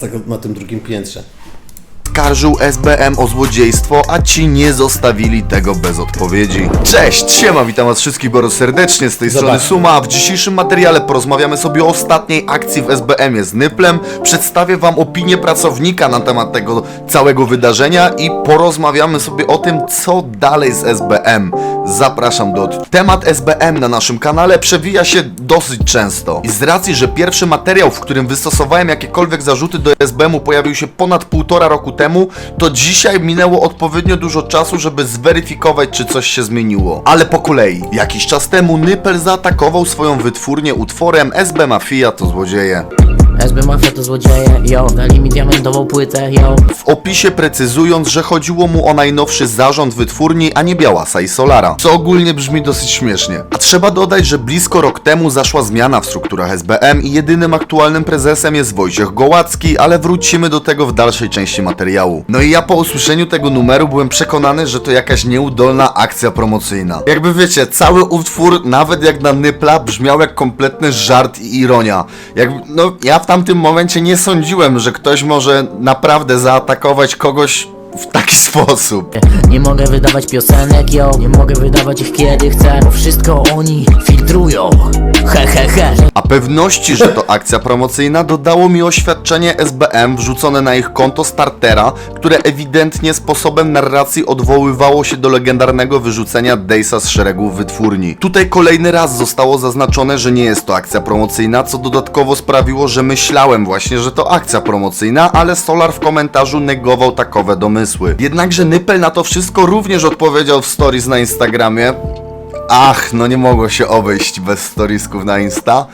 tego na tym drugim piętrze. Skarżył SBM o złodziejstwo, a ci nie zostawili tego bez odpowiedzi. Cześć, siema, witam was wszystkich bardzo serdecznie, z tej strony. Suma, w dzisiejszym materiale porozmawiamy sobie o ostatniej akcji w SBM-ie z Nyplem, przedstawię wam opinię pracownika na temat tego całego wydarzenia i porozmawiamy sobie o tym, co dalej z SBM. Zapraszam do... Temat SBM na naszym kanale przewija się dosyć często i z racji, że pierwszy materiał, w którym wystosowałem jakiekolwiek zarzuty do SBM-u pojawił się ponad półtora roku temu, to dzisiaj minęło odpowiednio dużo czasu, żeby zweryfikować, czy coś się zmieniło. Ale po kolei. Jakiś czas temu Nypel zaatakował swoją wytwórnię utworem SB Mafia to złodzieje. SB Mafia to złodzieje, yo Dali mi diamentową płytę, yo W opisie precyzując, że chodziło mu o najnowszy zarząd wytwórni, a nie Białasa i Solara, co ogólnie brzmi dosyć śmiesznie. A trzeba dodać, że blisko rok temu zaszła zmiana w strukturach SBM i jedynym aktualnym prezesem jest Wojciech Gołacki, ale wrócimy do tego w dalszej części materiału. No i ja po usłyszeniu tego numeru byłem przekonany, że to jakaś nieudolna akcja promocyjna. Jakby wiecie, cały utwór, nawet jak na Nypla, brzmiał jak kompletny żart i ironia. Jakby, no ja w tamtym momencie nie sądziłem, że ktoś może naprawdę zaatakować kogoś w taki sposób. Nie mogę wydawać piosenek, yo Nie mogę wydawać ich kiedy chcę Bo wszystko oni filtrują He he he A pewności, że to akcja promocyjna dodało mi oświadczenie SBM wrzucone na ich konto startera, które ewidentnie sposobem narracji odwoływało się do legendarnego wyrzucenia Dejsa z szeregów wytwórni. Tutaj kolejny raz zostało zaznaczone, że nie jest to akcja promocyjna, co dodatkowo sprawiło, że myślałem właśnie, że to akcja promocyjna, ale Solar w komentarzu negował takowe domysły. Jednakże Nypel na to wszystko również odpowiedział w stories na Instagramie, Ach, no nie mogło się obejść bez storiesków na Insta,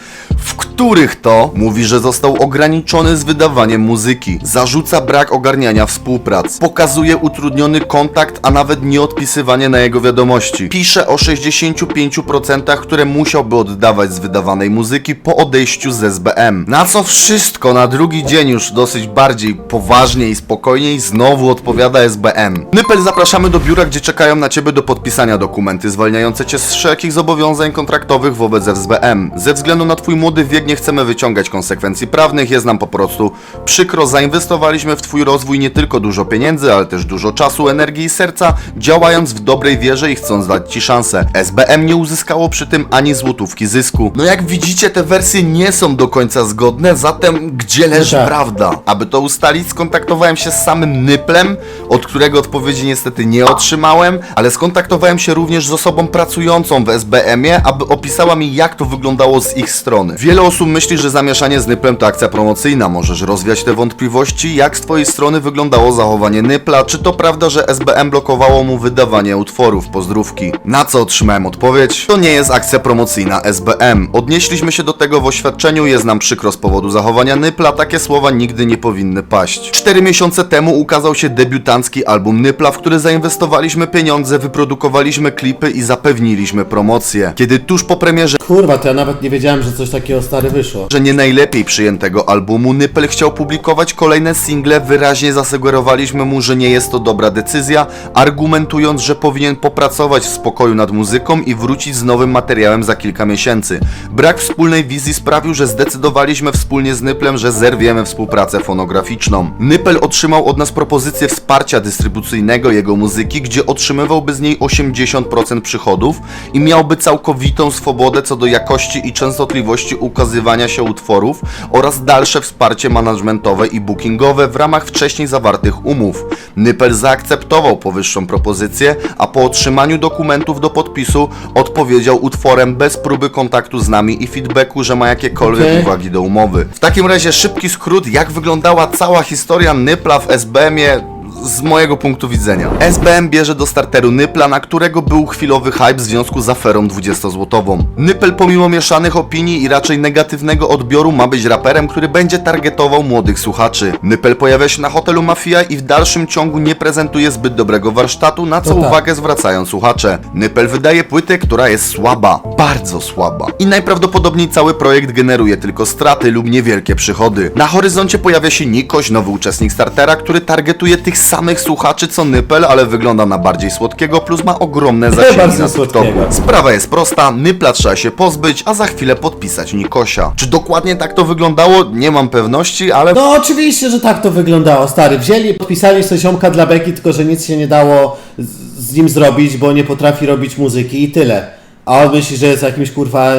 w których to mówi, że został ograniczony z wydawaniem muzyki, zarzuca brak ogarniania współprac, pokazuje utrudniony kontakt, a nawet nieodpisywanie na jego wiadomości. Pisze o 65%, które musiałby oddawać z wydawanej muzyki po odejściu z SBM. Na co wszystko na drugi dzień już dosyć bardziej poważnie i spokojniej znowu odpowiada SBM. Nypel zapraszamy do biura, gdzie czekają na ciebie do podpisania dokumenty zwalniające cię z wszelkich zobowiązań kontraktowych wobec SBM. Ze względu na twój młody wiek nie chcemy wyciągać konsekwencji prawnych, jest nam po prostu przykro. Zainwestowaliśmy w twój rozwój nie tylko dużo pieniędzy, ale też dużo czasu, energii i serca, działając w dobrej wierze i chcąc dać ci szansę. SBM nie uzyskało przy tym ani złotówki zysku. No jak widzicie, te wersje nie są do końca zgodne, zatem gdzie leży tak. prawda? Aby to ustalić, skontaktowałem się z samym Nyplem, od którego odpowiedzi niestety nie otrzymałem, ale skontaktowałem się również z osobą pracującą w SBM-ie, aby opisała mi jak to wyglądało z ich strony. Wiele osób myśli, że zamieszanie z Nyplem to akcja promocyjna. Możesz rozwiać te wątpliwości, jak z twojej strony wyglądało zachowanie Nypla, czy to prawda, że SBM blokowało mu wydawanie utworów, pozdrówki. Na co otrzymałem odpowiedź? To nie jest akcja promocyjna SBM. Odnieśliśmy się do tego w oświadczeniu, jest nam przykro z powodu zachowania Nypla, takie słowa nigdy nie powinny paść. Cztery miesiące temu ukazał się debiutancki album Nypla, w który zainwestowaliśmy pieniądze, wyprodukowaliśmy klipy i zapewniliśmy promocję. Kiedy tuż po premierze Kurwa, to ja nawet nie wiedziałem, że coś takiego stary wyszło. że nie najlepiej przyjętego albumu, Nypel chciał publikować kolejne single, wyraźnie zasugerowaliśmy mu, że nie jest to dobra decyzja, argumentując, że powinien popracować w spokoju nad muzyką i wrócić z nowym materiałem za kilka miesięcy. Brak wspólnej wizji sprawił, że zdecydowaliśmy wspólnie z Nyplem, że zerwiemy współpracę fonograficzną. Nypel otrzymał od nas propozycję wsparcia dystrybucyjnego jego muzyki, gdzie otrzymywałby z niej 80% przychodów i miałby całkowitą swobodę co do jakości i częstotliwości ukazywania się utworów oraz dalsze wsparcie managementowe i bookingowe w ramach wcześniej zawartych umów. Nypel zaakceptował powyższą propozycję, a po otrzymaniu dokumentów do podpisu odpowiedział utworem bez próby kontaktu z nami i feedbacku, że ma jakiekolwiek Okej. uwagi do umowy. W takim razie szybki skrót, jak wyglądała cała historia Nypla w SBM-ie z mojego punktu widzenia. SBM bierze do starteru Nypla, na którego był chwilowy hype w związku z aferą 20-złotową. Nypel pomimo mieszanych opinii i raczej negatywnego odbioru ma być raperem, który będzie targetował młodych słuchaczy. Nypel pojawia się na hotelu Mafia i w dalszym ciągu nie prezentuje zbyt dobrego warsztatu, na co To tak. uwagę zwracają słuchacze. Nypel wydaje płytę, która jest słaba, bardzo słaba. I najprawdopodobniej cały projekt generuje tylko straty lub niewielkie przychody. Na horyzoncie pojawia się Nikoś, nowy uczestnik startera, który targetuje tych samych słuchaczy co Nypel, ale wygląda na bardziej słodkiego, plus ma ogromne zasięgi Bardzo na TikToku. słodkiego. Sprawa jest prosta, Nypla trzeba się pozbyć, a za chwilę podpisać Nikosia. Czy dokładnie tak to wyglądało? Nie mam pewności, ale No oczywiście, że tak to wyglądało, stary. Wzięli, podpisali sobie ziomka dla beki, tylko że nic się nie dało z, z nim zrobić, bo nie potrafi robić muzyki i tyle. A on myśli, że jest jakimś kurwa,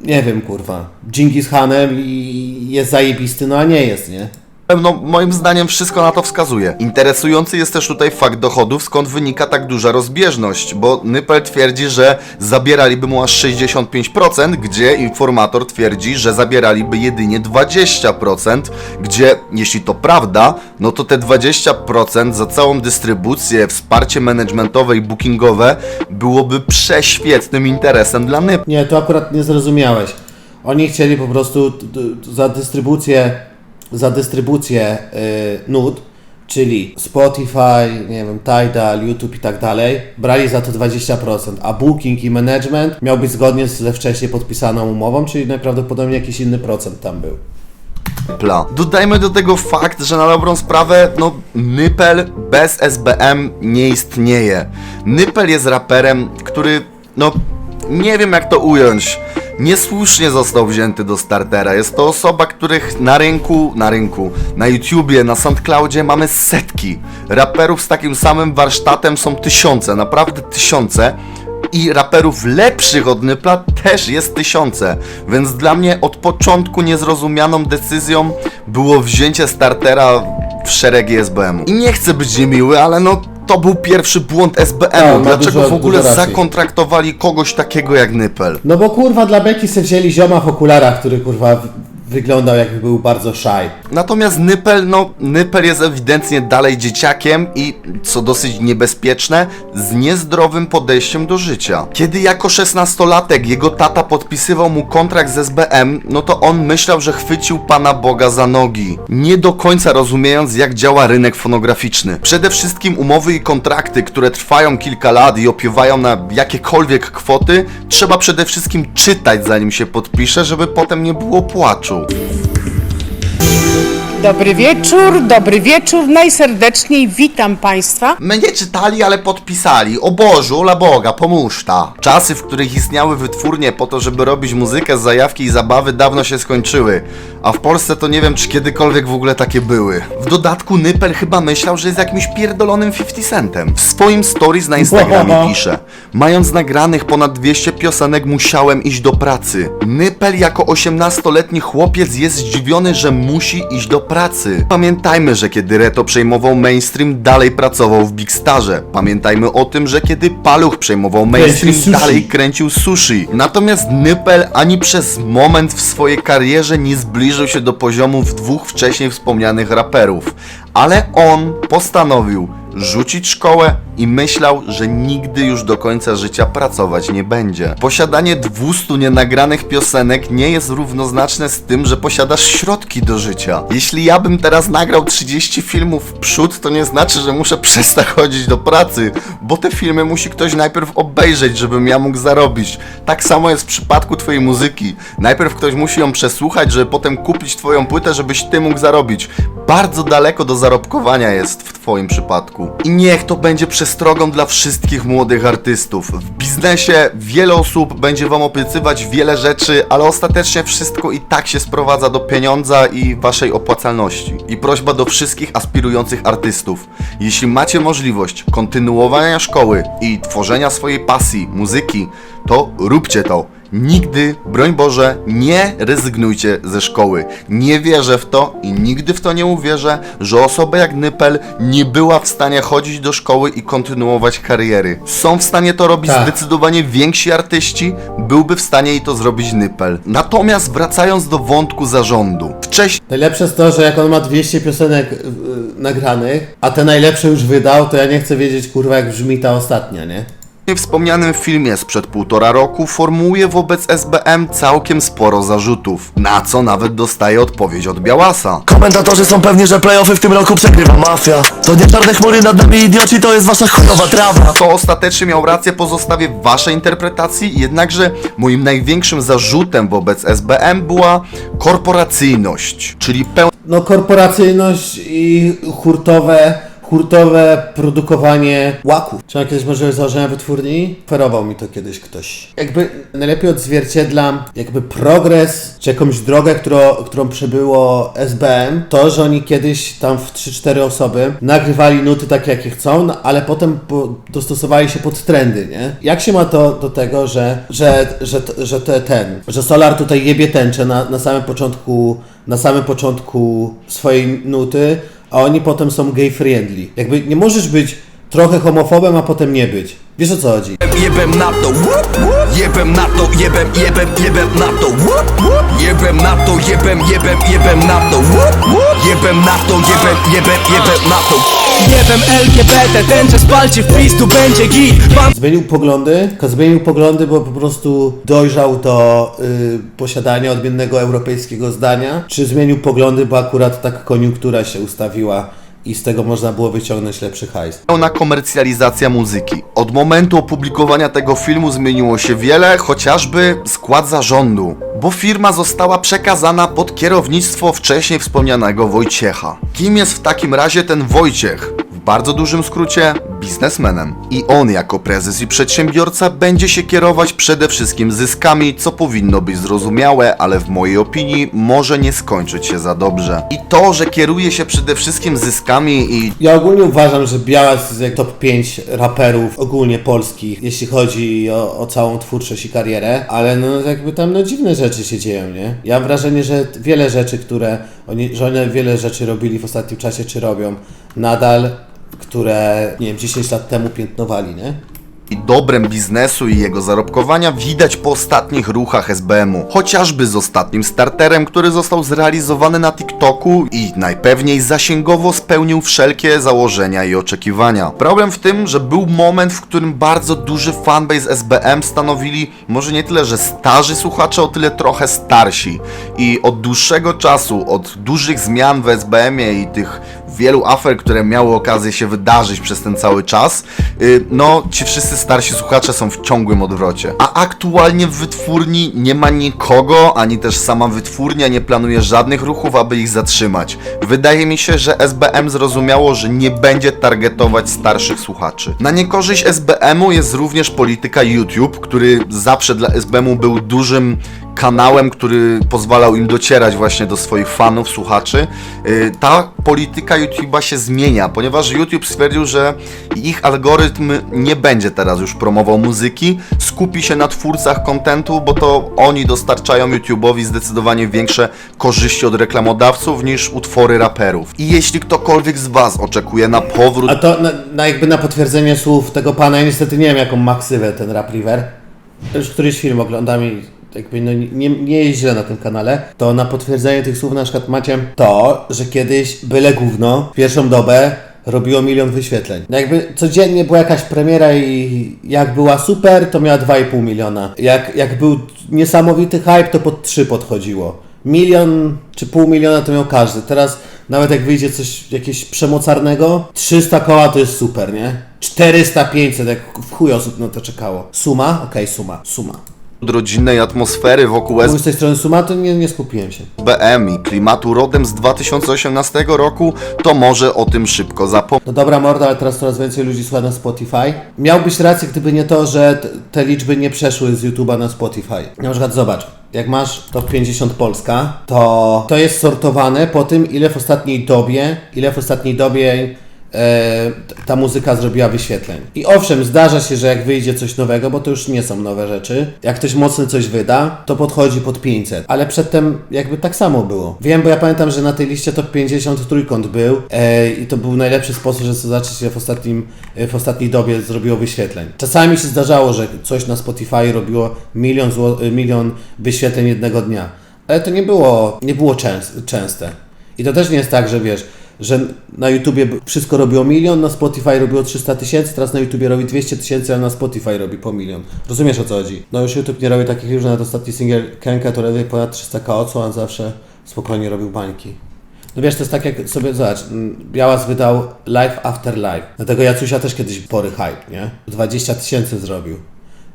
nie wiem kurwa, Dżingis Hanem i jest zajebisty, no a nie jest, nie? No, moim zdaniem wszystko na to wskazuje. Interesujący jest też tutaj fakt dochodów, skąd wynika tak duża rozbieżność, bo Nypel twierdzi, że zabieraliby mu aż 65%, gdzie informator twierdzi, że zabieraliby jedynie 20%, gdzie jeśli to prawda, no to te 20% za całą dystrybucję, wsparcie managementowe i bookingowe byłoby prześwietnym interesem dla Nypla. Nie, to akurat nie zrozumiałeś. Oni chcieli po prostu za dystrybucję, za dystrybucję y, nut, czyli Spotify, nie wiem, Tidal, YouTube i tak dalej, brali za to 20%, a booking i management miał być zgodnie ze wcześniej podpisaną umową, czyli najprawdopodobniej jakiś inny procent tam był. Nypla. Dodajmy do tego fakt, że na dobrą sprawę, no, Nypel bez SBM nie istnieje. Nypel jest raperem, który, no, nie wiem jak to ująć. Niesłusznie został wzięty do startera. Jest to osoba, których na rynku, na rynku, na YouTubie, na SoundCloudzie mamy setki. Raperów z takim samym warsztatem są tysiące, naprawdę tysiące i raperów lepszych od Nypla też jest tysiące, więc dla mnie od początku niezrozumianą decyzją było wzięcie startera w szeregi SBM-u. I nie chcę być niemiły, ale no to był pierwszy błąd Tak, SBM-u. ma Dlaczego dużo- w ogóle dużo racji. zakontraktowali kogoś takiego jak Nypel? No bo kurwa dla beki se wzięli zioma w okularach, który kurwa w- wyglądał jakby był bardzo shy. Natomiast Nypel, no, Nypel jest ewidentnie dalej dzieciakiem i, co dosyć niebezpieczne, z niezdrowym podejściem do życia. Kiedy jako szesnastolatek jego tata podpisywał mu kontrakt z SBM, no to on myślał, że chwycił Pana Boga za nogi, nie do końca rozumiejąc, jak działa rynek fonograficzny. Przede wszystkim umowy i kontrakty, które trwają kilka lat i opiewają na jakiekolwiek kwoty, trzeba przede wszystkim czytać, zanim się podpisze, żeby potem nie było płaczu. Oh. Dobry wieczór, dobry wieczór. Najserdeczniej witam Państwa. My nie czytali, ale podpisali. O Bożu, ola Boga, pomóż ta. Czasy, w których istniały wytwórnie po to, żeby robić muzykę z zajawki i zabawy, dawno się skończyły. A w Polsce to nie wiem, czy kiedykolwiek w ogóle takie były. W dodatku Nypel chyba myślał, że jest jakimś pierdolonym 50 Centem. W swoim stories na Instagramie pisze Mając nagranych ponad 200 piosenek musiałem iść do pracy. Nypel jako 18-letni chłopiec jest zdziwiony, że musi iść do pracy. Pamiętajmy, że kiedy Reto przejmował mainstream, dalej pracował w Big Starze. Pamiętajmy o tym, że kiedy Paluch przejmował mainstream, sushi. dalej kręcił sushi. Natomiast Nypel ani przez moment w swojej karierze nie zbliżył się do poziomów dwóch wcześniej wspomnianych raperów. Ale on postanowił rzucić szkołę i myślał, że nigdy już do końca życia pracować nie będzie. Posiadanie 200 nienagranych piosenek nie jest równoznaczne z tym, że posiadasz środki do życia. Jeśli ja bym teraz nagrał 30 filmów w przód, to nie znaczy, że muszę przestać chodzić do pracy, bo te filmy musi ktoś najpierw obejrzeć, żebym ja mógł zarobić. Tak samo jest w przypadku twojej muzyki. Najpierw ktoś musi ją przesłuchać, żeby potem kupić twoją płytę, żebyś ty mógł zarobić. Bardzo daleko do zarobkowania jest w twoim przypadku. I niech to będzie przestrogą dla wszystkich młodych artystów. W biznesie wiele osób będzie wam obiecywać wiele rzeczy, ale ostatecznie wszystko i tak się sprowadza do pieniądza i waszej opłacalności. I prośba do wszystkich aspirujących artystów. Jeśli macie możliwość kontynuowania szkoły i tworzenia swojej pasji, muzyki, to róbcie to. Nigdy, broń Boże, nie rezygnujcie ze szkoły. Nie wierzę w to i nigdy w to nie uwierzę, że osoba jak Nypel nie była w stanie chodzić do szkoły i kontynuować kariery. Są w stanie to robić Tak. zdecydowanie więksi artyści, byłby w stanie jej to zrobić Nypel. Natomiast wracając do wątku zarządu. Wcześniej Najlepsze jest to, że jak on ma 200 piosenek y, y, nagranych, a te najlepsze już wydał, to ja nie chcę wiedzieć kurwa jak brzmi ta ostatnia, nie? W wspomnianym filmie sprzed półtora roku formułuje wobec SBM całkiem sporo zarzutów, na co nawet dostaje odpowiedź od Białasa. Komentatorzy są pewni, że playoffy w tym roku przegrywa mafia To nie czarne chmury nad nami idioci, to jest wasza chujowa trawa Kto ostatecznie miał rację pozostawię w waszej interpretacji, jednakże moim największym zarzutem wobec SBM była korporacyjność, czyli pełna No korporacyjność i hurtowe, hurtowe produkowanie łaków. Czy jakieś możliwość założenia wytwórni? Oferował mi to kiedyś ktoś. Jakby najlepiej odzwierciedlam jakby progres, czy jakąś drogę, którą, którą przebyło SBM, to, że oni kiedyś tam w 3-4 osoby nagrywali nuty takie, jakie chcą, no, ale potem po, dostosowali się pod trendy, nie? Jak się ma to do tego, że, że, że, że te, ten, że Solar tutaj jebie tęczę na, na samym początku, na samym początku swojej nuty, a oni potem są gay friendly. Jakby nie możesz być trochę homofobem, a potem nie być. Wiesz o co chodzi? Jebem na to, jebem na to, jebem, jebem, jebem na to, jebem na to, jebem, jebem, jebem na to, jebem na to, jebem, jebem, jebem na to. Jebem LGBT, tęczę spalcie wpis, tu będzie git. Mam Zmienił poglądy, zmienił poglądy, bo po prostu dojrzał do y, posiadania odmiennego europejskiego zdania, czy zmienił poglądy, bo akurat tak koniunktura się ustawiła i z tego można było wyciągnąć lepszy hajs. Pełna komercjalizacja muzyki. Od momentu opublikowania tego filmu zmieniło się wiele, chociażby skład zarządu, bo firma została przekazana pod kierownictwo wcześniej wspomnianego Wojciecha. Kim jest w takim razie ten Wojciech? W bardzo dużym skrócie biznesmenem. I on jako prezes i przedsiębiorca będzie się kierować przede wszystkim zyskami, co powinno być zrozumiałe, ale w mojej opinii może nie skończyć się za dobrze. I to, że kieruje się przede wszystkim zyskami i Ja ogólnie uważam, że Białas jest jak top 5 raperów ogólnie polskich, jeśli chodzi o, o całą twórczość i karierę, ale no jakby tam no dziwne rzeczy się dzieją, nie? Ja mam wrażenie, że wiele rzeczy, które oni, że oni wiele rzeczy robili w ostatnim czasie, czy robią nadal, które, nie wiem, 10 lat temu piętnowali, nie? i dobrem biznesu i jego zarobkowania widać po ostatnich ruchach SBM-u. Chociażby z ostatnim starterem, który został zrealizowany na TikToku i najpewniej zasięgowo spełnił wszelkie założenia i oczekiwania. Problem w tym, że był moment, w którym bardzo duży fanbase SBM stanowili może nie tyle, że starzy słuchacze, o tyle trochę starsi. I od dłuższego czasu, od dużych zmian w SBM-ie i tych wielu afer, które miały okazję się wydarzyć przez ten cały czas, yy, no ci wszyscy starsi słuchacze są w ciągłym odwrocie. A aktualnie w wytwórni nie ma nikogo, ani też sama wytwórnia nie planuje żadnych ruchów, aby ich zatrzymać. Wydaje mi się, że SBM zrozumiało, że nie będzie targetować starszych słuchaczy. Na niekorzyść SBM-u jest również polityka YouTube, który zawsze dla SBM-u był dużym kanałem, który pozwalał im docierać właśnie do swoich fanów, słuchaczy. Yy, Ta polityka YouTube'a się zmienia, ponieważ YouTube stwierdził, że ich algorytm nie będzie teraz już promował muzyki, skupi się na twórcach kontentu, bo to oni dostarczają YouTube'owi zdecydowanie większe korzyści od reklamodawców niż utwory raperów. I jeśli ktokolwiek z Was oczekuje na powrót A to na, na jakby na potwierdzenie słów tego pana, ja niestety nie wiem jaką ma ksywę ten Rap River. Już któryś film oglądam i jakby no nie, nie jest źle na tym kanale. To na potwierdzenie tych słów na przykład macie to, że kiedyś byle gówno, pierwszą dobę robiło milion wyświetleń. No jakby codziennie była jakaś premiera i jak była super, to miała 2,5 miliona. Jak, jak był niesamowity hype, to pod 3 podchodziło. Milion czy pół miliona to miał każdy. Teraz nawet jak wyjdzie coś jakieś przemocarnego, 300 koła to jest super, nie? 400, 500, jak w chuj osób na to czekało. Suma? Okej, suma, suma. Rodzinnej atmosfery wokół Mówisz z tej strony suma, to nie, nie skupiłem się. SBM i klimatu rodem z 2018 roku, to może o tym szybko zapomnieć. No dobra morda, ale teraz coraz więcej ludzi słucha na Spotify. Miałbyś rację, gdyby nie to, że t- te liczby nie przeszły z YouTube'a na Spotify. Na przykład zobacz, jak masz top 50 Polska, to to jest sortowane po tym, ile w ostatniej dobie, ile w ostatniej dobie ta muzyka zrobiła wyświetleń. I owszem, zdarza się, że jak wyjdzie coś nowego, bo to już nie są nowe rzeczy, jak ktoś mocny coś wyda, to podchodzi pod 500. Ale przedtem jakby tak samo było. Wiem, bo ja pamiętam, że na tej liście top 50 trójkąt był e, i to był najlepszy sposób, że zobaczyć się w, ostatnim, e, w ostatniej dobie zrobiło wyświetleń. Czasami się zdarzało, że coś na Spotify robiło milion, zło, e, milion wyświetleń jednego dnia. Ale to nie było, nie było częs- częste. I to też nie jest tak, że wiesz, że na YouTubie wszystko robiło milion, na Spotify robiło 300 tysięcy, teraz na YouTubie robi 200 tysięcy, a na Spotify robi po milion. Rozumiesz o co chodzi? No już YouTube nie robi takich już, nawet ostatni singiel Kenka to robi ponad 300 ko, co on zawsze spokojnie robił bańki. No wiesz, to jest tak jak sobie, zobacz, mm, Białas wydał Life After Life. Dlatego Jacusia też kiedyś pory hype, nie? 20 tysięcy zrobił.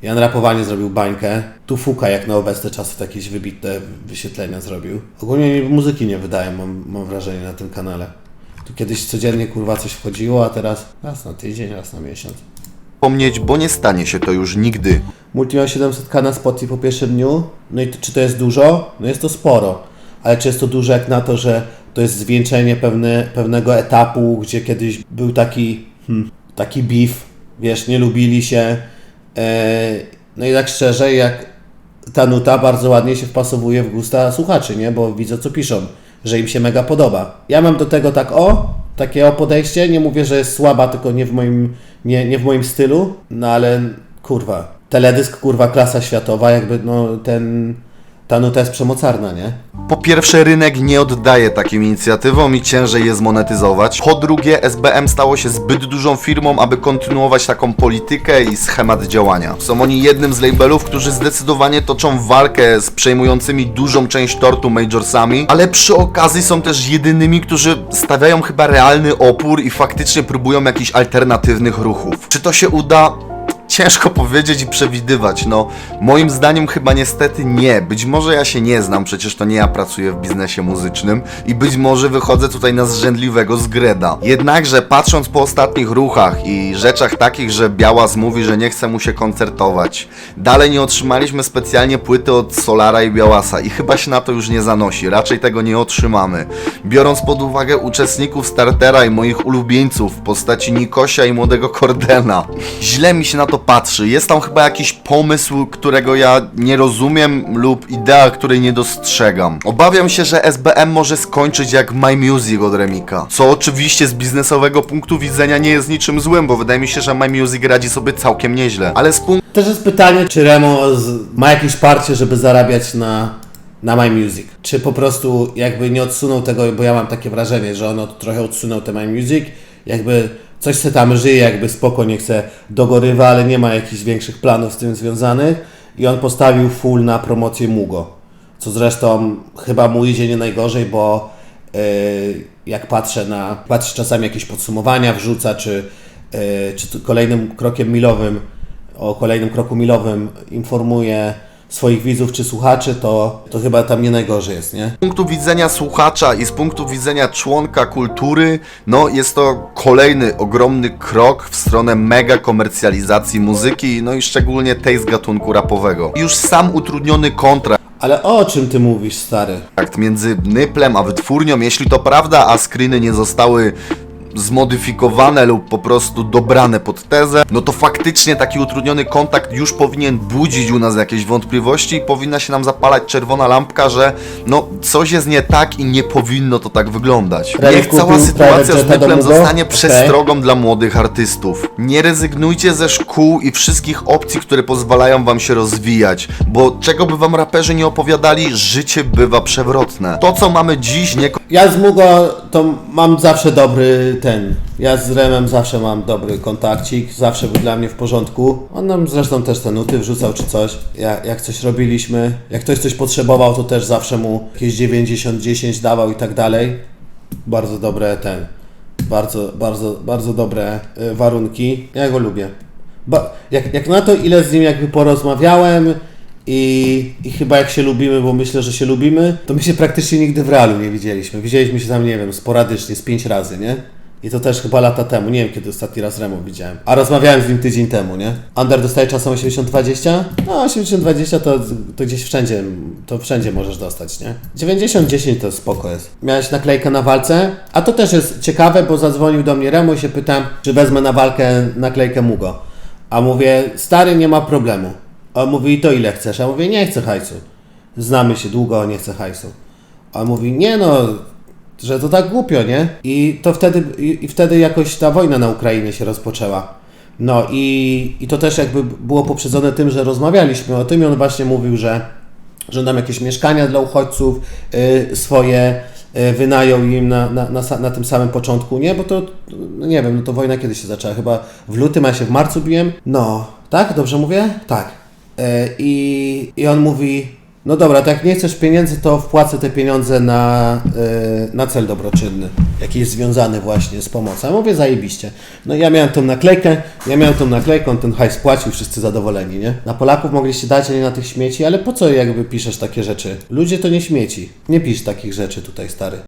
Jan Rapowanie zrobił bańkę. Tu Fuka jak na obecne czasy jakieś wybitne wyświetlenia zrobił. Ogólnie muzyki nie wydają, mam, mam wrażenie na tym kanale. Tu kiedyś codziennie kurwa coś wchodziło, a teraz raz na tydzień, raz na miesiąc. Wspomnieć, bo nie stanie się to już nigdy. Multi ma 700k na Spotify po pierwszym dniu. No i to, czy to jest dużo? No jest to sporo. Ale czy jest to dużo jak na to, że to jest zwieńczenie pewne, pewnego etapu, gdzie kiedyś był taki, hmm, taki beef, wiesz, nie lubili się. E, no i tak szczerze, jak ta nuta bardzo ładnie się wpasowuje w gusta słuchaczy, nie? Bo widzę co piszą, że im się mega podoba. Ja mam do tego tak o, takie o podejście, nie mówię, że jest słaba, tylko nie w moim, nie, nie w moim stylu, no ale kurwa, teledysk kurwa klasa światowa, jakby no ten, ta nuta jest przemocarna, nie? Po pierwsze, rynek nie oddaje takim inicjatywom i ciężej je zmonetyzować. Po drugie, SBM stało się zbyt dużą firmą, aby kontynuować taką politykę i schemat działania. Są oni jednym z labelów, którzy zdecydowanie toczą walkę z przejmującymi dużą część tortu majorsami, ale przy okazji są też jedynymi, którzy stawiają chyba realny opór i faktycznie próbują jakichś alternatywnych ruchów. Czy to się uda? Ciężko powiedzieć i przewidywać, no moim zdaniem chyba niestety nie. Być może ja się nie znam, przecież to nie ja pracuję w biznesie muzycznym i być może wychodzę tutaj na zrzędliwego zgreda. Jednakże patrząc po ostatnich ruchach i rzeczach takich, że Białas mówi, że nie chce mu się koncertować, dalej nie otrzymaliśmy specjalnie płyty od Solara i Białasa i chyba się na to już nie zanosi, raczej tego nie otrzymamy. Biorąc pod uwagę uczestników startera i moich ulubieńców w postaci Nikosia i młodego Kordena, źle mi się na to patrzy. Jest tam chyba jakiś pomysł, którego ja nie rozumiem lub idea, której nie dostrzegam. Obawiam się, że SBM może skończyć jak My Music od Remika, co oczywiście z biznesowego punktu widzenia nie jest niczym złym, bo wydaje mi się, że My Music radzi sobie całkiem nieźle. Ale z punktu Też jest pytanie, czy Remo z, ma jakieś parcie, żeby zarabiać na, na My Music. Czy po prostu jakby nie odsunął tego, bo ja mam takie wrażenie, że on trochę odsunął te My Music, jakby coś se tam żyje, jakby spoko, nie chce dogorywa, ale nie ma jakichś większych planów z tym związanych i on postawił full na promocję Mugo. Co zresztą chyba mu idzie nie najgorzej, bo yy, jak patrzę na, patrzę czasami jakieś podsumowania wrzuca, czy, yy, czy kolejnym krokiem milowym o kolejnym kroku milowym informuje swoich widzów czy słuchaczy, to, to chyba tam nie najgorzej jest, nie? punktu widzenia słuchacza i z punktu widzenia członka kultury, no jest to kolejny ogromny krok w stronę mega komercjalizacji muzyki, no i szczególnie tej z gatunku rapowego. Już sam utrudniony kontrakt Ale o czym ty mówisz, stary? między Nyplem a wytwórnią, jeśli to prawda, a screeny nie zostały zmodyfikowane lub po prostu dobrane pod tezę, no to faktycznie taki utrudniony kontakt już powinien budzić u nas jakieś wątpliwości i powinna się nam zapalać czerwona lampka, że no coś jest nie tak i nie powinno to tak wyglądać. Niech cała sytuacja z Nyplem zostanie przestrogą dla młodych artystów. Nie rezygnujcie ze szkół i wszystkich opcji, które pozwalają wam się rozwijać, bo czego by wam raperzy nie opowiadali, życie bywa przewrotne. To co mamy dziś nie Ja z Mugo to mam zawsze dobry ten. Ja z Remem zawsze mam dobry kontakcik, zawsze był dla mnie w porządku. On nam zresztą też te nuty wrzucał czy coś. Ja, jak coś robiliśmy, jak ktoś coś potrzebował, to też zawsze mu jakieś 90-10 dawał i tak dalej. Bardzo dobre ten. Bardzo, bardzo, bardzo dobre y, warunki. Ja go lubię. Ba, jak, jak na to, ile z nim jakby porozmawiałem i, i chyba jak się lubimy, bo myślę, że się lubimy, to my się praktycznie nigdy w realu nie widzieliśmy. Widzieliśmy się tam, nie wiem, sporadycznie, z pięć razy, nie? I to też chyba lata temu, nie wiem kiedy ostatni raz Remo widziałem. A rozmawiałem z nim tydzień temu, nie? Under dostaje czasem 80-20? No 80-20 to, to gdzieś wszędzie, to wszędzie możesz dostać, nie? 90-10 to spoko jest. Miałeś naklejkę na walce? A to też jest ciekawe, bo zadzwonił do mnie Remo i się pytam, czy wezmę na walkę naklejkę Mugo. A mówię, stary, nie ma problemu. A on mówi, to ile chcesz? A mówię, nie chcę hajsu. Znamy się długo, nie chcę hajsu. A on mówi, nie no, że to tak głupio, nie? I to wtedy, i, i wtedy jakoś ta wojna na Ukrainie się rozpoczęła. No i, i to też jakby było poprzedzone tym, że rozmawialiśmy o tym i on właśnie mówił, że, nam jakieś mieszkania dla uchodźców y, swoje y, wynają im na, na, na, na tym samym początku, nie? Bo to, no nie wiem, no to wojna kiedy się zaczęła? Chyba w lutym, a ja się w marcu biłem? No, tak? Dobrze mówię? Tak. Y, I, I on mówi, no dobra, to jak nie chcesz pieniędzy, to wpłacę te pieniądze na, y, na cel dobroczynny, jaki jest związany właśnie z pomocą. Ja mówię, zajebiście. No ja miałem tą naklejkę, ja miałem tą naklejkę, on ten hajs płacił, wszyscy zadowoleni, nie? Na Polaków mogliście dać, a nie na tych śmieci, ale po co jakby piszesz takie rzeczy? Ludzie to nie śmieci. Nie pisz takich rzeczy tutaj, stary.